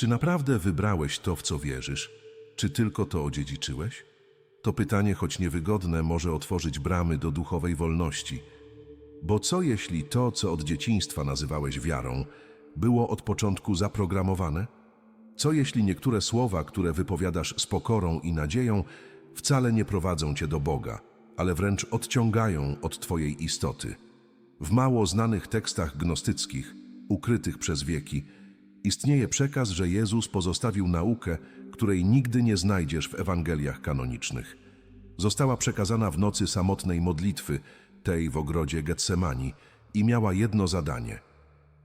Czy naprawdę wybrałeś to, w co wierzysz? Czy tylko to odziedziczyłeś? To pytanie, choć niewygodne, może otworzyć bramy do duchowej wolności. Bo co jeśli to, co od dzieciństwa nazywałeś wiarą, było od początku zaprogramowane? Co jeśli niektóre słowa, które wypowiadasz z pokorą i nadzieją, wcale nie prowadzą cię do Boga, ale wręcz odciągają od Twojej istoty? W mało znanych tekstach gnostyckich, ukrytych przez wieki, istnieje przekaz, że Jezus pozostawił naukę, której nigdy nie znajdziesz w Ewangeliach kanonicznych. Została przekazana w nocy samotnej modlitwy, tej w ogrodzie Getsemani, i miała jedno zadanie –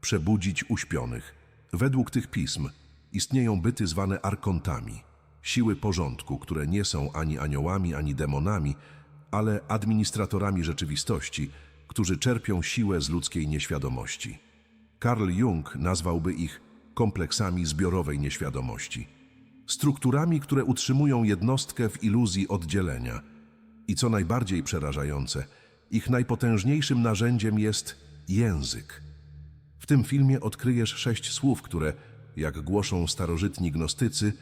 przebudzić uśpionych. Według tych pism istnieją byty zwane arkontami, siły porządku, które nie są ani aniołami, ani demonami, ale administratorami rzeczywistości, którzy czerpią siłę z ludzkiej nieświadomości. Carl Jung nazwałby ich kompleksami zbiorowej nieświadomości, strukturami, które utrzymują jednostkę w iluzji oddzielenia. I co najbardziej przerażające, ich najpotężniejszym narzędziem jest język. W tym filmie odkryjesz sześć słów, które, jak głoszą starożytni gnostycy,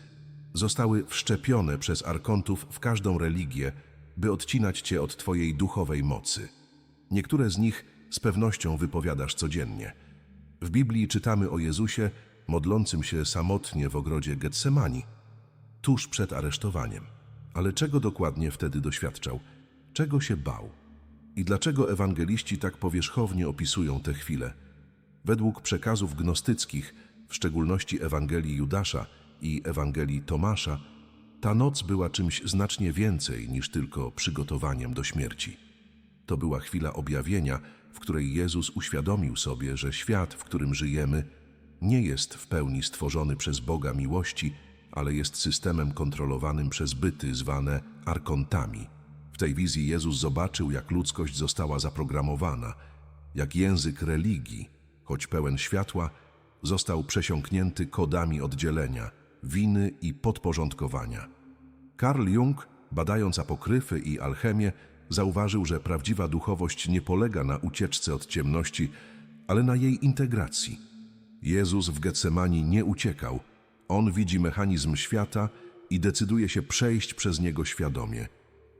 zostały wszczepione przez arkontów w każdą religię, by odcinać cię od twojej duchowej mocy. Niektóre z nich z pewnością wypowiadasz codziennie. W Biblii czytamy o Jezusie modlącym się samotnie w ogrodzie Getsemani, tuż przed aresztowaniem. Ale czego dokładnie wtedy doświadczał? Czego się bał? I dlaczego ewangeliści tak powierzchownie opisują tę chwilę? Według przekazów gnostyckich, w szczególności Ewangelii Judasza i Ewangelii Tomasza, ta noc była czymś znacznie więcej niż tylko przygotowaniem do śmierci. To była chwila objawienia, w której Jezus uświadomił sobie, że świat, w którym żyjemy, nie jest w pełni stworzony przez Boga miłości, ale jest systemem kontrolowanym przez byty zwane arkontami. W tej wizji Jezus zobaczył, jak ludzkość została zaprogramowana, jak język religii, choć pełen światła, został przesiąknięty kodami oddzielenia, winy i podporządkowania. Carl Jung, badając apokryfy i alchemię, zauważył, że prawdziwa duchowość nie polega na ucieczce od ciemności, ale na jej integracji. Jezus w Getsemani nie uciekał. On widzi mechanizm świata i decyduje się przejść przez niego świadomie.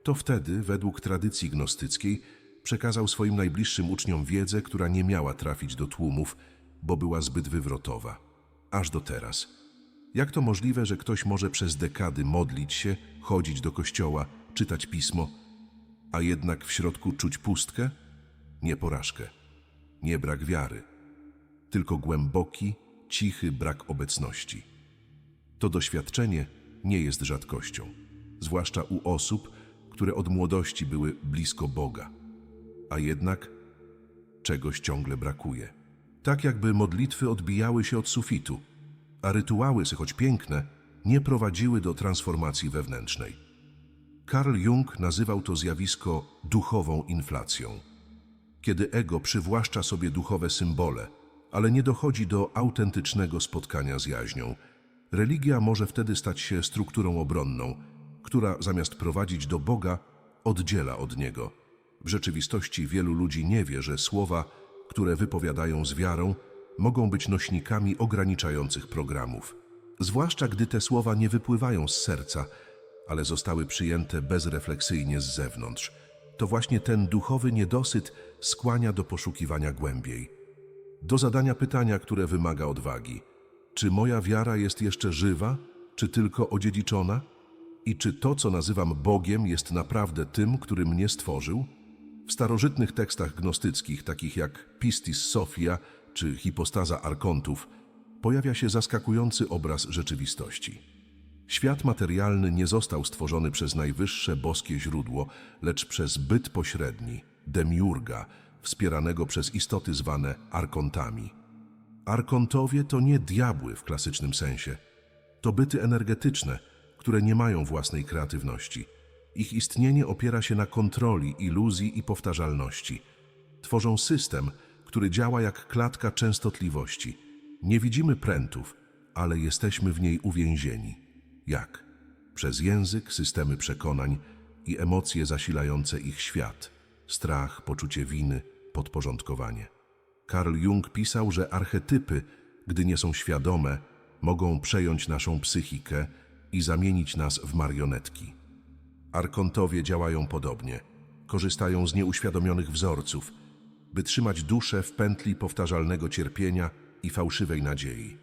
To wtedy, według tradycji gnostyckiej, przekazał swoim najbliższym uczniom wiedzę, która nie miała trafić do tłumów, bo była zbyt wywrotowa. Aż do teraz. Jak to możliwe, że ktoś może przez dekady modlić się, chodzić do kościoła, czytać pismo, a jednak w środku czuć pustkę? Nie porażkę, nie brak wiary, tylko głęboki, cichy brak obecności. To doświadczenie nie jest rzadkością, zwłaszcza u osób, które od młodości były blisko Boga, a jednak czegoś ciągle brakuje. Tak jakby modlitwy odbijały się od sufitu, a rytuały, choć piękne, nie prowadziły do transformacji wewnętrznej. Carl Jung nazywał to zjawisko duchową inflacją. Kiedy ego przywłaszcza sobie duchowe symbole, ale nie dochodzi do autentycznego spotkania z jaźnią, religia może wtedy stać się strukturą obronną, która zamiast prowadzić do Boga, oddziela od Niego. W rzeczywistości wielu ludzi nie wie, że słowa, które wypowiadają z wiarą, mogą być nośnikami ograniczających programów. Zwłaszcza gdy te słowa nie wypływają z serca, ale zostały przyjęte bezrefleksyjnie z zewnątrz. To właśnie ten duchowy niedosyt skłania do poszukiwania głębiej. Do zadania pytania, które wymaga odwagi. Czy moja wiara jest jeszcze żywa, czy tylko odziedziczona? I czy to, co nazywam Bogiem, jest naprawdę tym, który mnie stworzył? W starożytnych tekstach gnostyckich, takich jak Pistis Sophia czy Hipostaza Arkontów, pojawia się zaskakujący obraz rzeczywistości. Świat materialny nie został stworzony przez najwyższe boskie źródło, lecz przez byt pośredni, demiurga, wspieranego przez istoty zwane arkontami. Arkontowie to nie diabły w klasycznym sensie. To byty energetyczne, które nie mają własnej kreatywności. Ich istnienie opiera się na kontroli, iluzji i powtarzalności. Tworzą system, który działa jak klatka częstotliwości. Nie widzimy prętów, ale jesteśmy w niej uwięzieni. Jak? Przez język, systemy przekonań i emocje zasilające ich świat. Strach, poczucie winy, podporządkowanie. Carl Jung pisał, że archetypy, gdy nie są świadome, mogą przejąć naszą psychikę i zamienić nas w marionetki. Arkontowie działają podobnie. Korzystają z nieuświadomionych wzorców, by trzymać duszę w pętli powtarzalnego cierpienia i fałszywej nadziei.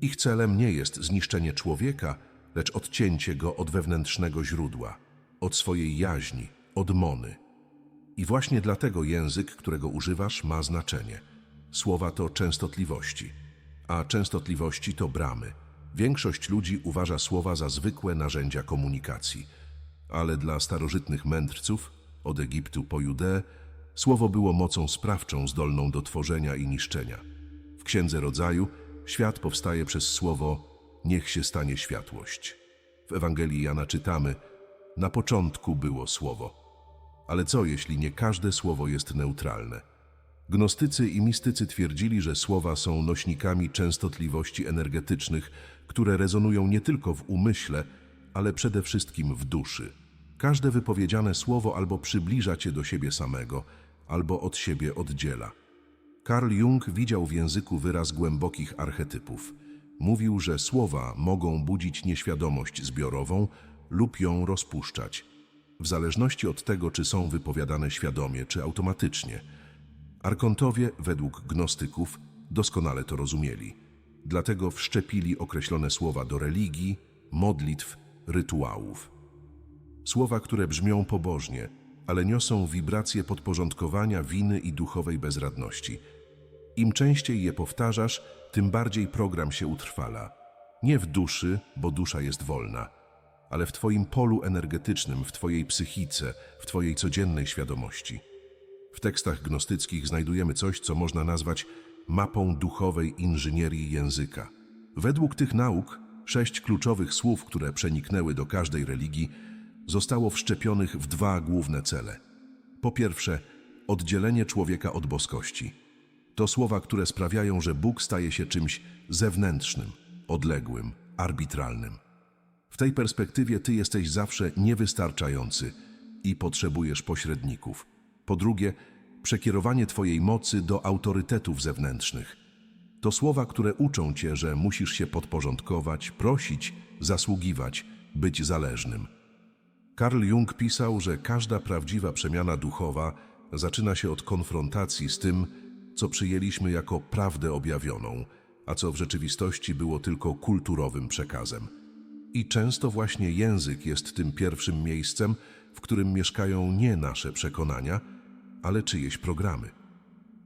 Ich celem nie jest zniszczenie człowieka, lecz odcięcie go od wewnętrznego źródła, od swojej jaźni, od mony. I właśnie dlatego język, którego używasz, ma znaczenie. Słowa to częstotliwości, a częstotliwości to bramy. Większość ludzi uważa słowa za zwykłe narzędzia komunikacji, ale dla starożytnych mędrców, od Egiptu po Judeę, słowo było mocą sprawczą zdolną do tworzenia i niszczenia. W Księdze Rodzaju świat powstaje przez słowo niech się stanie światłość. W Ewangelii Jana czytamy na początku było słowo. Ale co jeśli nie każde słowo jest neutralne? Gnostycy i mistycy twierdzili, że słowa są nośnikami częstotliwości energetycznych, które rezonują nie tylko w umyśle, ale przede wszystkim w duszy. Każde wypowiedziane słowo albo przybliża cię do siebie samego, albo od siebie oddziela. Carl Jung widział w języku wyraz głębokich archetypów. Mówił, że słowa mogą budzić nieświadomość zbiorową lub ją rozpuszczać, w zależności od tego, czy są wypowiadane świadomie czy automatycznie. Arkontowie, według gnostyków, doskonale to rozumieli. Dlatego wszczepili określone słowa do religii, modlitw, rytuałów. Słowa, które brzmią pobożnie, ale niosą wibracje podporządkowania, winy i duchowej bezradności. Im częściej je powtarzasz, tym bardziej program się utrwala. Nie w duszy, bo dusza jest wolna, ale w Twoim polu energetycznym, w Twojej psychice, w Twojej codziennej świadomości. W tekstach gnostyckich znajdujemy coś, co można nazwać mapą duchowej inżynierii języka. Według tych nauk, sześć kluczowych słów, które przeniknęły do każdej religii, zostało wszczepionych w dwa główne cele. Po pierwsze, oddzielenie człowieka od boskości. To słowa, które sprawiają, że Bóg staje się czymś zewnętrznym, odległym, arbitralnym. W tej perspektywie ty jesteś zawsze niewystarczający i potrzebujesz pośredników. Po drugie, przekierowanie twojej mocy do autorytetów zewnętrznych. To słowa, które uczą cię, że musisz się podporządkować, prosić, zasługiwać, być zależnym. Carl Jung pisał, że każda prawdziwa przemiana duchowa zaczyna się od konfrontacji z tym, co przyjęliśmy jako prawdę objawioną, a co w rzeczywistości było tylko kulturowym przekazem. I często właśnie język jest tym pierwszym miejscem, w którym mieszkają nie nasze przekonania, ale czyjeś programy.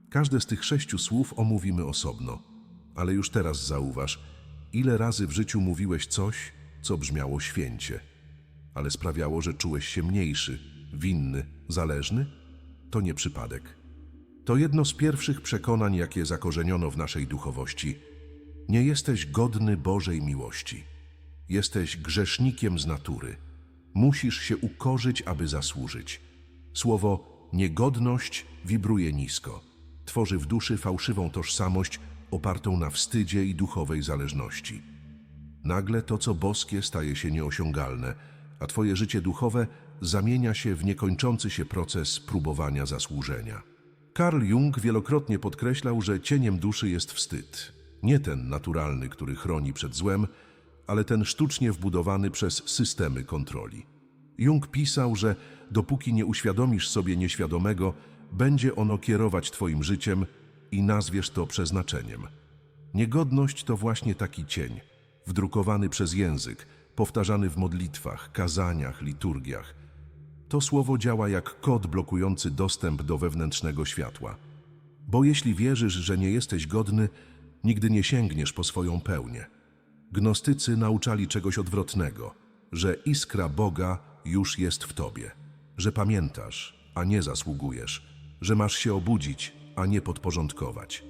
Każde z tych sześciu słów omówimy osobno, ale już teraz zauważ, ile razy w życiu mówiłeś coś, co brzmiało święcie, ale sprawiało, że czułeś się mniejszy, winny, zależny? To nie przypadek. To jedno z pierwszych przekonań, jakie zakorzeniono w naszej duchowości. Nie jesteś godny Bożej miłości. Jesteś grzesznikiem z natury. Musisz się ukorzyć, aby zasłużyć. Słowo niegodność wibruje nisko. Tworzy w duszy fałszywą tożsamość opartą na wstydzie i duchowej zależności. Nagle to, co boskie, staje się nieosiągalne, a twoje życie duchowe zamienia się w niekończący się proces próbowania zasłużenia. Carl Jung wielokrotnie podkreślał, że cieniem duszy jest wstyd. Nie ten naturalny, który chroni przed złem, ale ten sztucznie wbudowany przez systemy kontroli. Jung pisał, że dopóki nie uświadomisz sobie nieświadomego, będzie ono kierować Twoim życiem i nazwiesz to przeznaczeniem. Niegodność to właśnie taki cień, wdrukowany przez język, powtarzany w modlitwach, kazaniach, liturgiach. To słowo działa jak kod blokujący dostęp do wewnętrznego światła. Bo jeśli wierzysz, że nie jesteś godny, nigdy nie sięgniesz po swoją pełnię. Gnostycy nauczali czegoś odwrotnego, że iskra Boga już jest w tobie, że pamiętasz, a nie zasługujesz, że masz się obudzić, a nie podporządkować.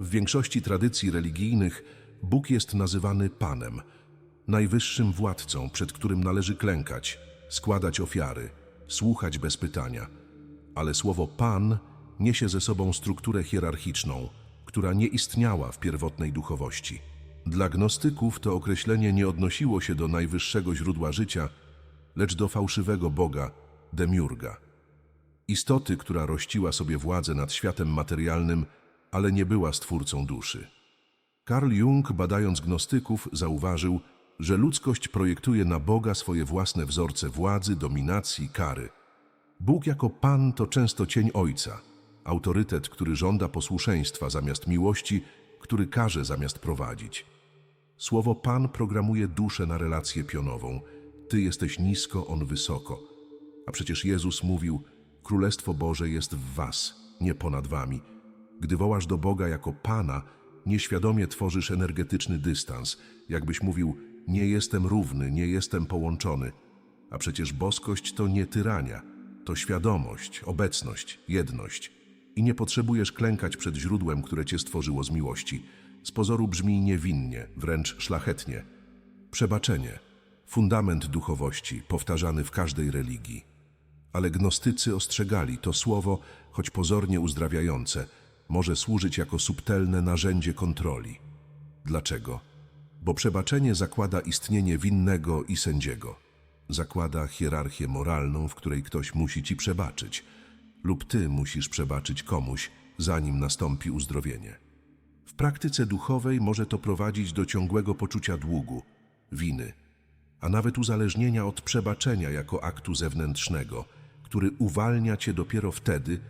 W większości tradycji religijnych Bóg jest nazywany Panem, najwyższym władcą, przed którym należy klękać, składać ofiary, słuchać bez pytania. Ale słowo Pan niesie ze sobą strukturę hierarchiczną, która nie istniała w pierwotnej duchowości. Dla gnostyków to określenie nie odnosiło się do najwyższego źródła życia, lecz do fałszywego Boga, demiurga. Istoty, która rościła sobie władzę nad światem materialnym, ale nie była stwórcą duszy. Carl Jung, badając gnostyków, zauważył, że ludzkość projektuje na Boga swoje własne wzorce władzy, dominacji, kary. Bóg jako Pan to często cień Ojca, autorytet, który żąda posłuszeństwa zamiast miłości, który każe zamiast prowadzić. Słowo Pan programuje duszę na relację pionową. Ty jesteś nisko, on wysoko. A przecież Jezus mówił: Królestwo Boże jest w Was, nie ponad Wami. Gdy wołasz do Boga jako Pana, nieświadomie tworzysz energetyczny dystans, jakbyś mówił: Nie jestem równy, nie jestem połączony. A przecież boskość to nie tyrania, to świadomość, obecność, jedność. I nie potrzebujesz klękać przed źródłem, które cię stworzyło z miłości. Z pozoru brzmi niewinnie, wręcz szlachetnie. Przebaczenie, fundament duchowości, powtarzany w każdej religii. Ale gnostycy ostrzegali, to słowo, choć pozornie uzdrawiające, może służyć jako subtelne narzędzie kontroli. Dlaczego? Bo przebaczenie zakłada istnienie winnego i sędziego. Zakłada hierarchię moralną, w której ktoś musi ci przebaczyć, lub ty musisz przebaczyć komuś, zanim nastąpi uzdrowienie. W praktyce duchowej może to prowadzić do ciągłego poczucia długu, winy, a nawet uzależnienia od przebaczenia jako aktu zewnętrznego, który uwalnia cię dopiero wtedy,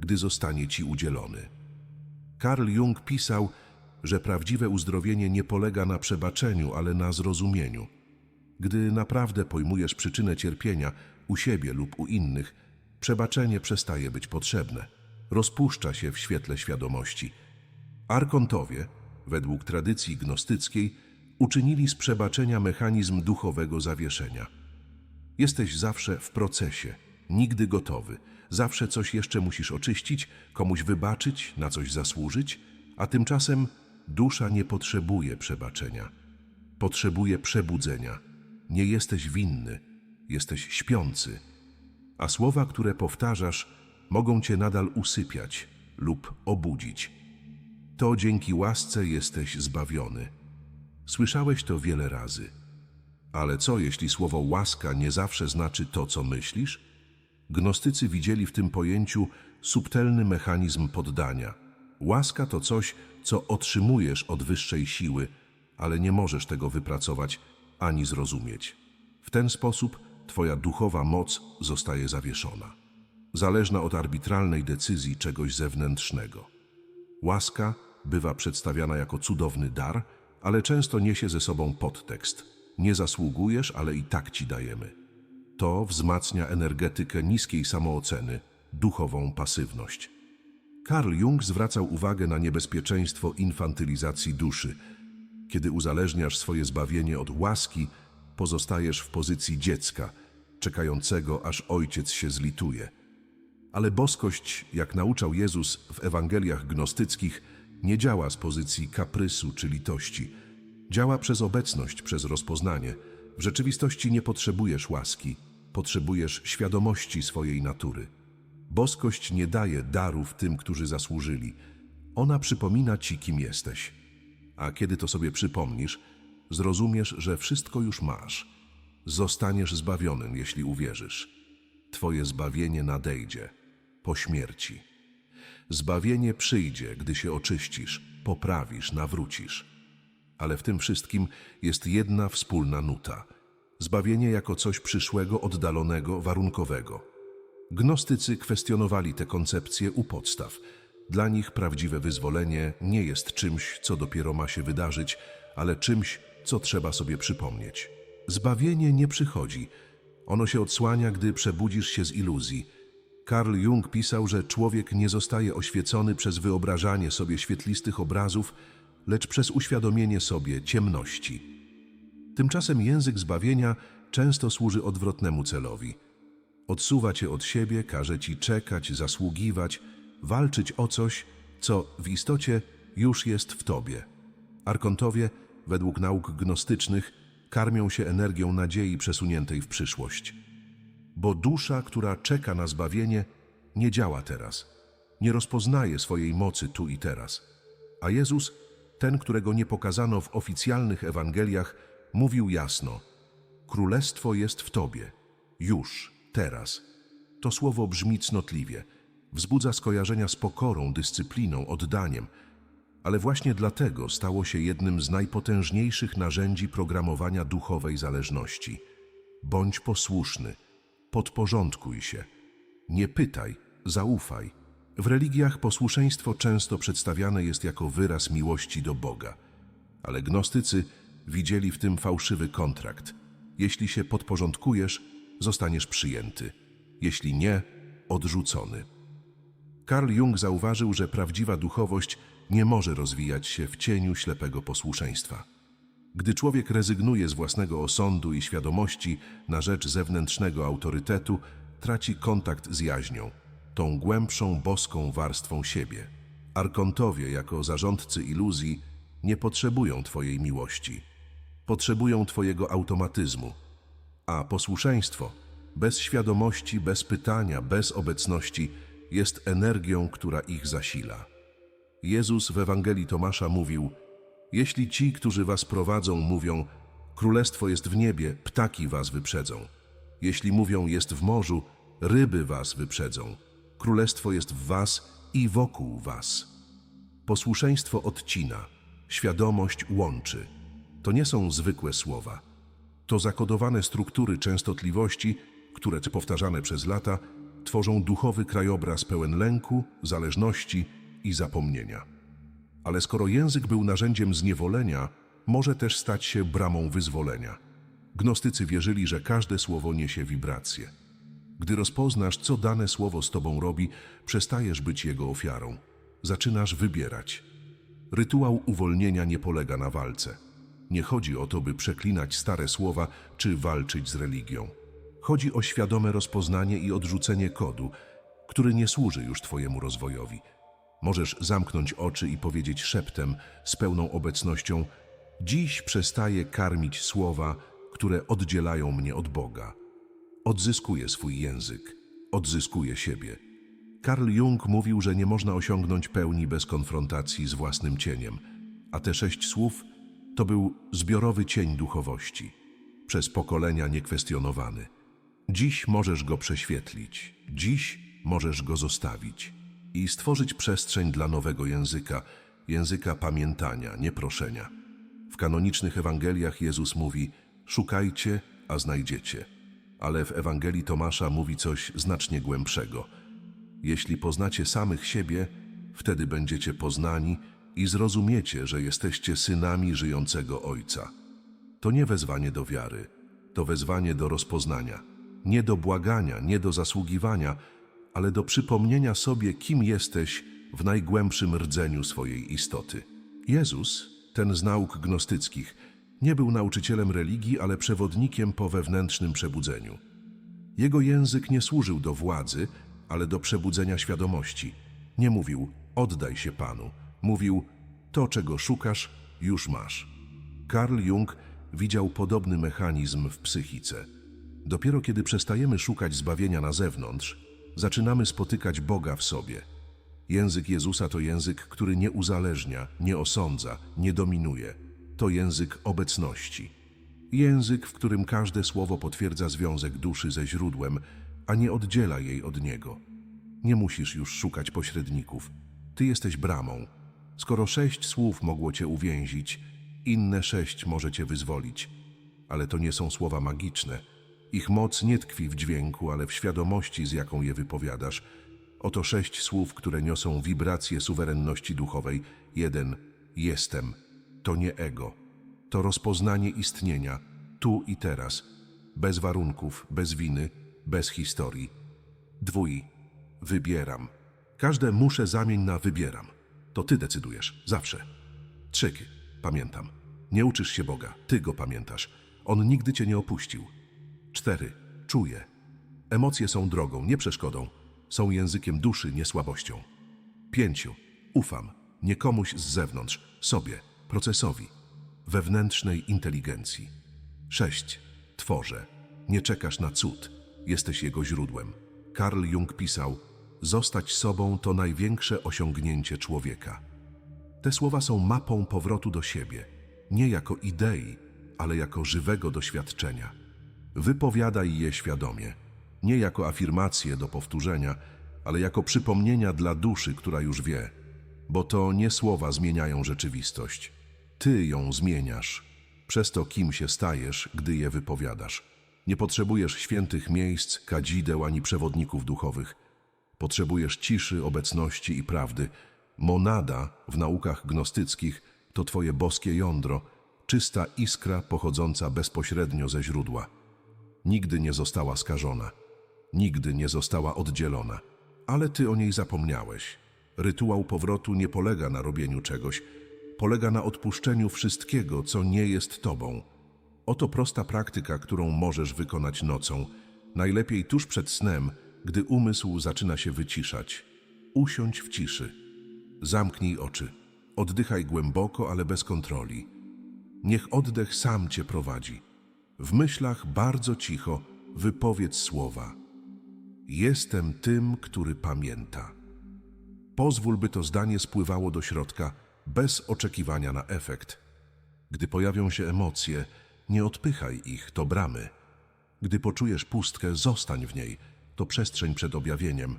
gdy zostanie ci udzielony. Carl Jung pisał, że prawdziwe uzdrowienie nie polega na przebaczeniu, ale na zrozumieniu. Gdy naprawdę pojmujesz przyczynę cierpienia u siebie lub u innych, przebaczenie przestaje być potrzebne. Rozpuszcza się w świetle świadomości. Arkontowie, według tradycji gnostyckiej, uczynili z przebaczenia mechanizm duchowego zawieszenia. Jesteś zawsze w procesie, nigdy gotowy. Zawsze coś jeszcze musisz oczyścić, komuś wybaczyć, na coś zasłużyć, a tymczasem dusza nie potrzebuje przebaczenia. Potrzebuje przebudzenia. Nie jesteś winny, jesteś śpiący. A słowa, które powtarzasz, mogą cię nadal usypiać lub obudzić. To dzięki łasce jesteś zbawiony. Słyszałeś to wiele razy. Ale co, jeśli słowo łaska nie zawsze znaczy to, co myślisz? Gnostycy widzieli w tym pojęciu subtelny mechanizm poddania. Łaska to coś, co otrzymujesz od wyższej siły, ale nie możesz tego wypracować ani zrozumieć. W ten sposób Twoja duchowa moc zostaje zawieszona, zależna od arbitralnej decyzji czegoś zewnętrznego. Łaska bywa przedstawiana jako cudowny dar, ale często niesie ze sobą podtekst. Nie zasługujesz, ale i tak ci dajemy. To wzmacnia energetykę niskiej samooceny, duchową pasywność. Carl Jung zwracał uwagę na niebezpieczeństwo infantylizacji duszy. Kiedy uzależniasz swoje zbawienie od łaski, pozostajesz w pozycji dziecka, czekającego, aż ojciec się zlituje. Ale boskość, jak nauczał Jezus w Ewangeliach gnostyckich, nie działa z pozycji kaprysu czy litości. Działa przez obecność, przez rozpoznanie. W rzeczywistości nie potrzebujesz łaski, potrzebujesz świadomości swojej natury. Boskość nie daje darów tym, którzy zasłużyli. Ona przypomina ci, kim jesteś. A kiedy to sobie przypomnisz, zrozumiesz, że wszystko już masz. Zostaniesz zbawionym, jeśli uwierzysz. Twoje zbawienie nadejdzie po śmierci. Zbawienie przyjdzie, gdy się oczyścisz, poprawisz, nawrócisz. Ale w tym wszystkim jest jedna wspólna nuta. Zbawienie jako coś przyszłego, oddalonego, warunkowego. Gnostycy kwestionowali te koncepcje u podstaw. Dla nich prawdziwe wyzwolenie nie jest czymś, co dopiero ma się wydarzyć, ale czymś, co trzeba sobie przypomnieć. Zbawienie nie przychodzi. Ono się odsłania, gdy przebudzisz się z iluzji. Carl Jung pisał, że człowiek nie zostaje oświecony przez wyobrażanie sobie świetlistych obrazów, lecz przez uświadomienie sobie ciemności. Tymczasem język zbawienia często służy odwrotnemu celowi. Odsuwa cię od siebie, każe ci czekać, zasługiwać, walczyć o coś, co w istocie już jest w tobie. Arkontowie, według nauk gnostycznych, karmią się energią nadziei przesuniętej w przyszłość. Bo dusza, która czeka na zbawienie, nie działa teraz, nie rozpoznaje swojej mocy tu i teraz. A Jezus, ten, którego nie pokazano w oficjalnych Ewangeliach, mówił jasno: Królestwo jest w tobie, już, teraz. To słowo brzmi cnotliwie, wzbudza skojarzenia z pokorą, dyscypliną, oddaniem. ale właśnie dlatego stało się jednym z najpotężniejszych narzędzi programowania duchowej zależności. Bądź posłuszny, podporządkuj się. Nie pytaj, zaufaj. W religiach posłuszeństwo często przedstawiane jest jako wyraz miłości do Boga, ale gnostycy widzieli w tym fałszywy kontrakt. Jeśli się podporządkujesz, zostaniesz przyjęty. Jeśli nie, odrzucony. Karl Jung zauważył, że prawdziwa duchowość nie może rozwijać się w cieniu ślepego posłuszeństwa. Gdy człowiek rezygnuje z własnego osądu i świadomości na rzecz zewnętrznego autorytetu, traci kontakt z jaźnią, tą głębszą boską warstwą siebie. Arkontowie, jako zarządcy iluzji, nie potrzebują Twojej miłości. Potrzebują Twojego automatyzmu. A posłuszeństwo, bez świadomości, bez pytania, bez obecności, jest energią, która ich zasila. Jezus w Ewangelii Tomasza mówił: Jeśli ci, którzy was prowadzą, mówią: Królestwo jest w niebie, ptaki was wyprzedzą. Jeśli mówią: Jest w morzu, ryby was wyprzedzą. Królestwo jest w was i wokół was. Posłuszeństwo odcina, świadomość łączy. To nie są zwykłe słowa. To zakodowane struktury częstotliwości, które powtarzane przez lata tworzą duchowy krajobraz pełen lęku, zależności i zapomnienia. Ale skoro język był narzędziem zniewolenia, może też stać się bramą wyzwolenia. Gnostycy wierzyli, że każde słowo niesie wibracje. Gdy rozpoznasz, co dane słowo z tobą robi, przestajesz być jego ofiarą. Zaczynasz wybierać. Rytuał uwolnienia nie polega na walce. Nie chodzi o to, by przeklinać stare słowa czy walczyć z religią. Chodzi o świadome rozpoznanie i odrzucenie kodu, który nie służy już Twojemu rozwojowi. Możesz zamknąć oczy i powiedzieć szeptem, z pełną obecnością: Dziś przestaję karmić słowa, które oddzielają mnie od Boga. Odzyskuję swój język, odzyskuję siebie. Karl Jung mówił, że nie można osiągnąć pełni bez konfrontacji z własnym cieniem, a te sześć słów to był zbiorowy cień duchowości, przez pokolenia niekwestionowany. Dziś możesz go prześwietlić, dziś możesz go zostawić i stworzyć przestrzeń dla nowego języka, języka pamiętania, nie proszenia. W kanonicznych Ewangeliach Jezus mówi: Szukajcie, a znajdziecie. Ale w Ewangelii Tomasza mówi coś znacznie głębszego. Jeśli poznacie samych siebie, wtedy będziecie poznani i zrozumiecie, że jesteście synami żyjącego Ojca. To nie wezwanie do wiary, to wezwanie do rozpoznania. Nie do błagania, nie do zasługiwania, ale do przypomnienia sobie, kim jesteś w najgłębszym rdzeniu swojej istoty. Jezus, ten z nauk gnostyckich, nie był nauczycielem religii, ale przewodnikiem po wewnętrznym przebudzeniu. Jego język nie służył do władzy, ale do przebudzenia świadomości. Nie mówił, oddaj się Panu. Mówił, to czego szukasz, już masz. Karl Jung widział podobny mechanizm w psychice. Dopiero kiedy przestajemy szukać zbawienia na zewnątrz, zaczynamy spotykać Boga w sobie. Język Jezusa to język, który nie uzależnia, nie osądza, nie dominuje. To język obecności. Język, w którym każde słowo potwierdza związek duszy ze źródłem, a nie oddziela jej od niego. Nie musisz już szukać pośredników. Ty jesteś bramą. Skoro sześć słów mogło cię uwięzić, inne sześć może cię wyzwolić. Ale to nie są słowa magiczne. Ich moc nie tkwi w dźwięku, ale w świadomości, z jaką je wypowiadasz. Oto sześć słów, które niosą wibrację suwerenności duchowej. Jeden. Jestem. To nie ego. To rozpoznanie istnienia, tu i teraz, bez warunków, bez winy, bez historii. Dwój. Wybieram. Każde muszę zamień na wybieram. To ty decydujesz, zawsze. Trzyk. Pamiętam. Nie uczysz się Boga, ty go pamiętasz. On nigdy cię nie opuścił. Cztery. Czuję. Emocje są drogą, nie przeszkodą. Są językiem duszy, nie słabością. Pięciu. Ufam. Nie komuś z zewnątrz, sobie, procesowi, wewnętrznej inteligencji. Sześć. Tworzę. Nie czekasz na cud. Jesteś jego źródłem. Karl Jung pisał: Zostać sobą to największe osiągnięcie człowieka. Te słowa są mapą powrotu do siebie, nie jako idei, ale jako żywego doświadczenia. Wypowiadaj je świadomie, nie jako afirmacje do powtórzenia, ale jako przypomnienia dla duszy, która już wie. Bo to nie słowa zmieniają rzeczywistość. Ty ją zmieniasz. Przez to, kim się stajesz, gdy je wypowiadasz. Nie potrzebujesz świętych miejsc, kadzideł ani przewodników duchowych. Potrzebujesz ciszy, obecności i prawdy. Monada w naukach gnostyckich to twoje boskie jądro, czysta iskra pochodząca bezpośrednio ze źródła. Nigdy nie została skażona, nigdy nie została oddzielona, ale ty o niej zapomniałeś. Rytuał powrotu nie polega na robieniu czegoś, polega na odpuszczeniu wszystkiego, co nie jest tobą. Oto prosta praktyka, którą możesz wykonać nocą, najlepiej tuż przed snem, gdy umysł zaczyna się wyciszać. Usiądź w ciszy. Zamknij oczy. Oddychaj głęboko, ale bez kontroli. Niech oddech sam cię prowadzi. W myślach bardzo cicho wypowiedz słowa. Jestem tym, który pamięta. Pozwól, by to zdanie spływało do środka bez oczekiwania na efekt. Gdy pojawią się emocje, nie odpychaj ich, to bramy. Gdy poczujesz pustkę, zostań w niej, to przestrzeń przed objawieniem.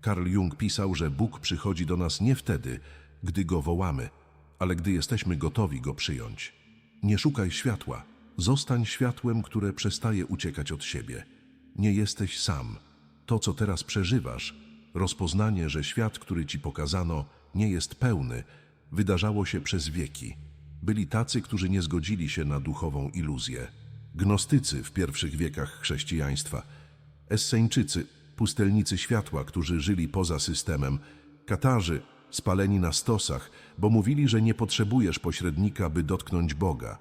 Karl Jung pisał, że Bóg przychodzi do nas nie wtedy, gdy go wołamy, ale gdy jesteśmy gotowi go przyjąć. Nie szukaj światła, zostań światłem, które przestaje uciekać od siebie. Nie jesteś sam. To, co teraz przeżywasz, rozpoznanie, że świat, który ci pokazano, nie jest pełny, wydarzało się przez wieki. Byli tacy, którzy nie zgodzili się na duchową iluzję. Gnostycy w pierwszych wiekach chrześcijaństwa, Esseńczycy, pustelnicy światła, którzy żyli poza systemem, Katarzy, spaleni na stosach, bo mówili, że nie potrzebujesz pośrednika, by dotknąć Boga,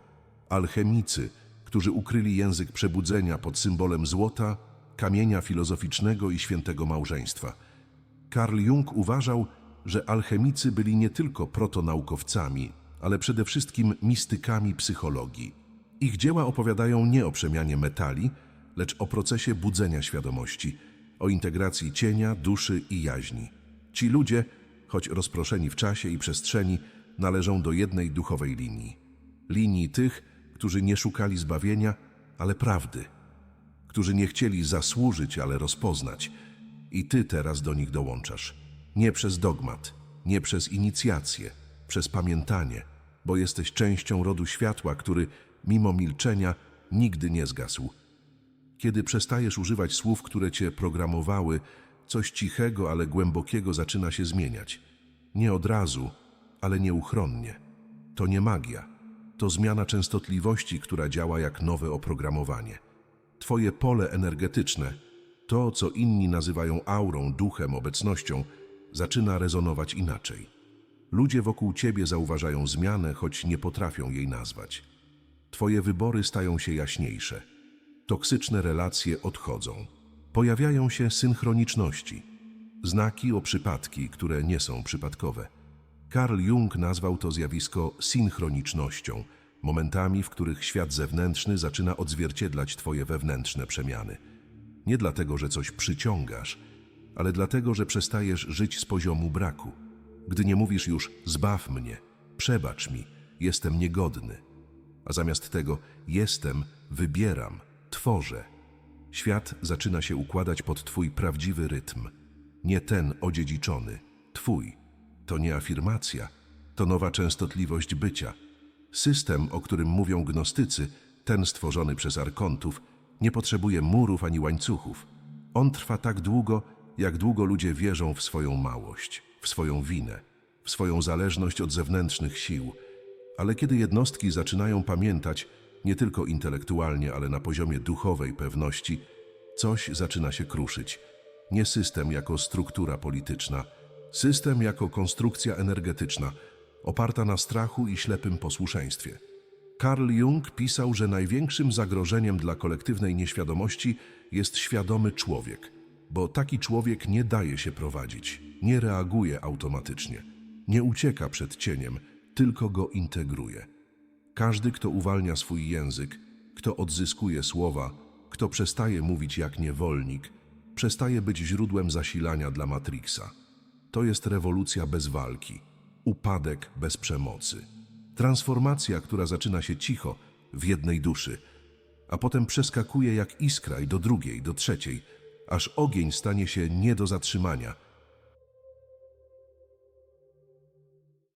alchemicy, którzy ukryli język przebudzenia pod symbolem złota, kamienia filozoficznego i świętego małżeństwa. Karl Jung uważał, że alchemicy byli nie tylko protonaukowcami, ale przede wszystkim mistykami psychologii. Ich dzieła opowiadają nie o przemianie metali, lecz o procesie budzenia świadomości, o integracji cienia, duszy i jaźni. Ci ludzie, choć rozproszeni w czasie i przestrzeni, należą do jednej duchowej linii. Linii tych, którzy nie szukali zbawienia, ale prawdy, którzy nie chcieli zasłużyć, ale rozpoznać. I ty teraz do nich dołączasz. Nie przez dogmat, nie przez inicjację, przez pamiętanie, bo jesteś częścią rodu światła, który, mimo milczenia, nigdy nie zgasł. Kiedy przestajesz używać słów, które cię programowały, coś cichego, ale głębokiego zaczyna się zmieniać. Nie od razu, ale nieuchronnie. To nie magia. To zmiana częstotliwości, która działa jak nowe oprogramowanie. Twoje pole energetyczne, to co inni nazywają aurą, duchem, obecnością, zaczyna rezonować inaczej. Ludzie wokół ciebie zauważają zmianę, choć nie potrafią jej nazwać. Twoje wybory stają się jaśniejsze. Toksyczne relacje odchodzą. Pojawiają się synchroniczności. Znaki o przypadki, które nie są przypadkowe. Carl Jung nazwał to zjawisko synchronicznością, momentami, w których świat zewnętrzny zaczyna odzwierciedlać Twoje wewnętrzne przemiany. Nie dlatego, że coś przyciągasz, ale dlatego, że przestajesz żyć z poziomu braku. Gdy nie mówisz już zbaw mnie, przebacz mi, jestem niegodny, a zamiast tego jestem, wybieram, tworzę. Świat zaczyna się układać pod Twój prawdziwy rytm, nie ten odziedziczony, Twój. To nie afirmacja, to nowa częstotliwość bycia. System, o którym mówią gnostycy, ten stworzony przez arkontów, nie potrzebuje murów ani łańcuchów. On trwa tak długo, jak długo ludzie wierzą w swoją małość, w swoją winę, w swoją zależność od zewnętrznych sił. Ale kiedy jednostki zaczynają pamiętać, nie tylko intelektualnie, ale na poziomie duchowej pewności, coś zaczyna się kruszyć. Nie system jako struktura polityczna, system jako konstrukcja energetyczna, oparta na strachu i ślepym posłuszeństwie. Carl Jung pisał, że największym zagrożeniem dla kolektywnej nieświadomości jest świadomy człowiek, bo taki człowiek nie daje się prowadzić, nie reaguje automatycznie, nie ucieka przed cieniem, tylko go integruje. Każdy, kto uwalnia swój język, kto odzyskuje słowa, kto przestaje mówić jak niewolnik, przestaje być źródłem zasilania dla Matrixa. To jest rewolucja bez walki, upadek bez przemocy, transformacja, która zaczyna się cicho, w jednej duszy, a potem przeskakuje jak iskra i do drugiej, do trzeciej, aż ogień stanie się nie do zatrzymania,